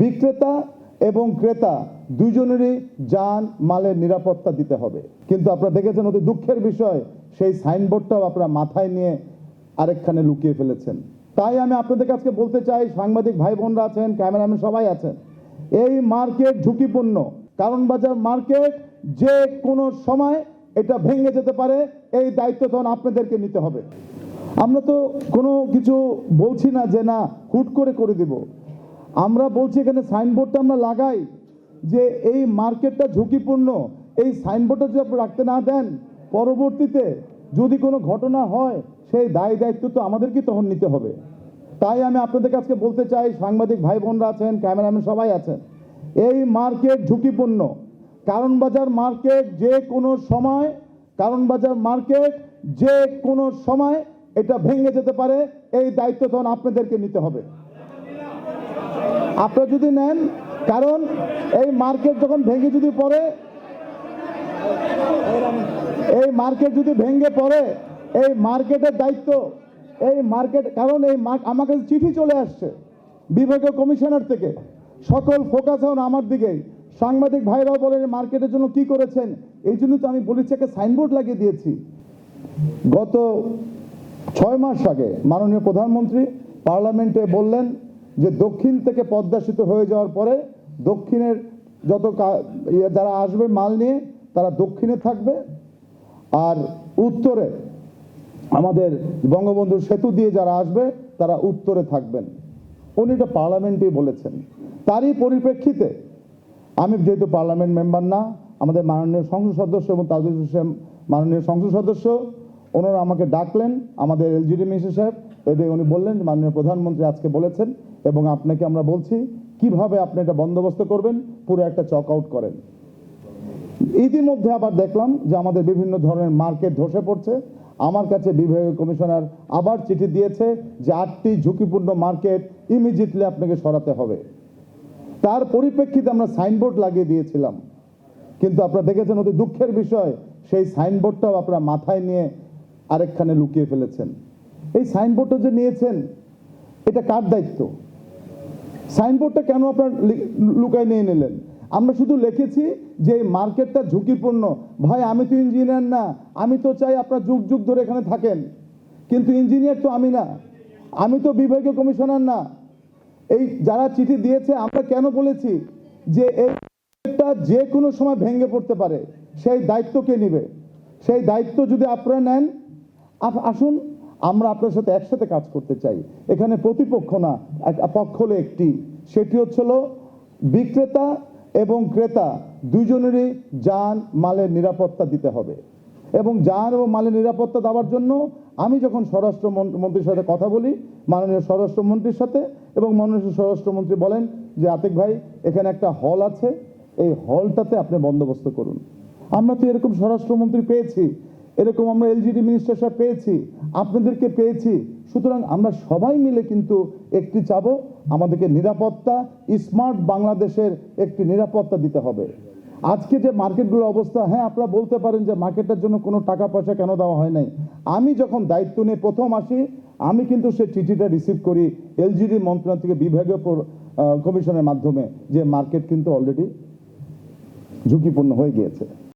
বিক্রেতা এবং ক্রেতা দুজনেরই যান, মালের নিরাপত্তা দিতে হবে। কিন্তু আপনারা দেখেছেন অতি দুঃখের বিষয়, সেই সাইনবোর্ডটাও আপনারা মাথায় নিয়ে আরেকখানে লুকিয়ে ফেলেছেন। তাই আমি আপনাদের আজকে বলতে চাই, সাংবাদিক ভাই বোনরা আছেন, ক্যামেরাম্যান সবাই আছেন, এই মার্কেট ঝুঁকিপূর্ণ। কারণ বাজার মার্কেট যে কোনো সময় এটা ভেঙে যেতে পারে, এই দায়িত্ব তখন আপনাদেরকে নিতে হবে। আমরা তো কোনো কিছু বলছি না যে না, হুট করে করে দিব। আমরা বলছি এখানে সাইনবোর্ডটা আমরা লাগাই যে এই মার্কেটটা ঝুঁকিপূর্ণ। এই সাইনবোর্ডটা যদি রাখতে না দেন, পরবর্তীতে যদি কোনো ঘটনা হয়, সেই দায় দায়িত্ব তো আমাদেরকে তখন নিতে হবে। তাই আমি আপনাদের কাছে বলতে চাই, সাংবাদিক ভাই বোনরা আছেন, ক্যামেরাম্যান সবাই আছেন, এই মার্কেট ঝুঁকিপূর্ণ। কারণ বাজার মার্কেট যে কোনো সময়, কারণ বাজার মার্কেট যে কোনো সময় এটা ভেঙে যেতে পারে, এই দায়িত্ব তখন আপনাদেরকে নিতে হবে। আপনারা যদি নেন, কারণ এই মার্কেট যখন ভেঙে যদি পড়ে, এই মার্কেট যদি ভেঙে পড়ে, এই মার্কেটের দায়িত্ব, এই মার্কেট, কারণ এই কাছে চিঠি চলে আসছে বিভাগীয় কমিশনার থেকে। সকল ফোকাস এখন আমার দিকেই। সাংবাদিক ভাইরাও বলেন মার্কেটের জন্য কি করেছেন? এই জন্য তো আমি বলেছি একটা সাইনবোর্ড লাগিয়ে দিয়েছি। গত ছয় মাস আগে মাননীয় প্রধানমন্ত্রী পার্লামেন্টে বললেন যে দক্ষিণ থেকে পদ্মা সেতু হয়ে যাওয়ার পরে দক্ষিণের যত ইয়ে যারা আসবে মাল নিয়ে, তারা দক্ষিণে থাকবে। আর উত্তরে আমাদের বঙ্গবন্ধু সেতু দিয়ে যারা আসবে, তারা উত্তরে থাকবেন। উনি এটা পার্লামেন্টেই বলেছেন। তারই পরিপ্রেক্ষিতে আমি যেহেতু পার্লামেন্ট মেম্বার না, আমাদের মাননীয় সংসদ সদস্য এবং তাজুল হোসেন মাননীয় সংসদ সদস্য, ওনারা আমাকে ডাকলেন, আমাদের এলজিডি মিনিস্টার সাহেব এবং উনি বললেন, মাননীয় প্রধানমন্ত্রী আজকে বলেছেন এবং আপনাকে আমরা বলছি, কীভাবে আপনি এটা বন্দোবস্ত করবেন, পুরো একটা চক আউট করেন। ইতিমধ্যে আবার দেখলাম যে আমাদের বিভিন্ন ধরনের মার্কেট ধসে পড়ছে। আমার কাছে বিভাগীয় কমিশনার আবার চিঠি দিয়েছে যে আটটি ঝুঁকিপূর্ণ মার্কেট ইমিডিয়েটলি আপনাকে সরাতে হবে। তার পরিপ্রেক্ষিতে আমরা সাইনবোর্ড লাগিয়ে দিয়েছিলাম। কিন্তু আপনারা দেখেছেন অতি দুঃখের বিষয়, সেই সাইনবোর্ডটাও আপনারা মাথায় নিয়ে আরেকখানে লুকিয়ে ফেলেছেন। এই সাইনবোর্ডটা যে নিয়েছেন, এটা কার দায়িত্ব? সাইনবোর্ডটা কেন আপনার লুকায় নিয়ে নিলেন? আমরা শুধু লিখেছি যে মার্কেটটা ঝুঁকিপূর্ণ। ভাই, আমি তো ইঞ্জিনিয়ার না, আমি তো চাই আপনার যুগ যুগ ধরে এখানে থাকেন। কিন্তু ইঞ্জিনিয়ার তো আমি না, আমি তো বিভাগীয় কমিশনার না। এই যারা চিঠি দিয়েছে, আমরা কেন বলেছি যে এই মার্কেটটা যে কোনো সময় ভেঙে পড়তে পারে? সেই দায়িত্ব কে নেবে? সেই দায়িত্ব যদি আপনারা নেন আসুন আমরা আপনার সাথে একসাথে কাজ করতে চাই। এখানে প্রতিপক্ষ না পক্ষ হলো একটি। সেটি হচ্ছিল বিক্রেতা এবং ক্রেতা দুজনেরই যান, মালের নিরাপত্তা দিতে হবে। এবং যান এবং মালের নিরাপত্তা দেওয়ার জন্য আমি যখন স্বরাষ্ট্র মন্ত্রীর সাথে কথা বলি, মাননীয় স্বরাষ্ট্রমন্ত্রীর সাথে, এবং মাননীয় স্বরাষ্ট্রমন্ত্রী বলেন যে, আতিক ভাই, এখানে একটা হল আছে। এই হলটাতে আপনি বন্দোবস্ত করুন। আমরা তো এরকম স্বরাষ্ট্রমন্ত্রী পেয়েছি। এরকম আমরা এলজিডি মিনিস্টার সাহেব পেয়েছি। আপনাদেরকে পেয়েছি। সুতরাং আমরা সবাই মিলে কিন্তু একটি চাব। আমাদেরকে নিরাপত্তা, স্মার্ট বাংলাদেশের একটি নিরাপত্তা দিতে হবে। আজকে যে মার্কেটগুলোর অবস্থা হ্যাঁ আপনারা বলতে পারেন যে মার্কেটের জন্য কোনো টাকা পয়সা কেন দেওয়া হয় নাই। আমি যখন দায়িত্ব নিয়ে প্রথম আসি, আমি কিন্তু সে চিঠিটা রিসিভ করি এলজিডি মন্ত্রণালয় থেকে বিভাগীয় কমিশনের মাধ্যমে যে মার্কেট কিন্তু অলরেডি ঝুঁকিপূর্ণ হয়ে গিয়েছে।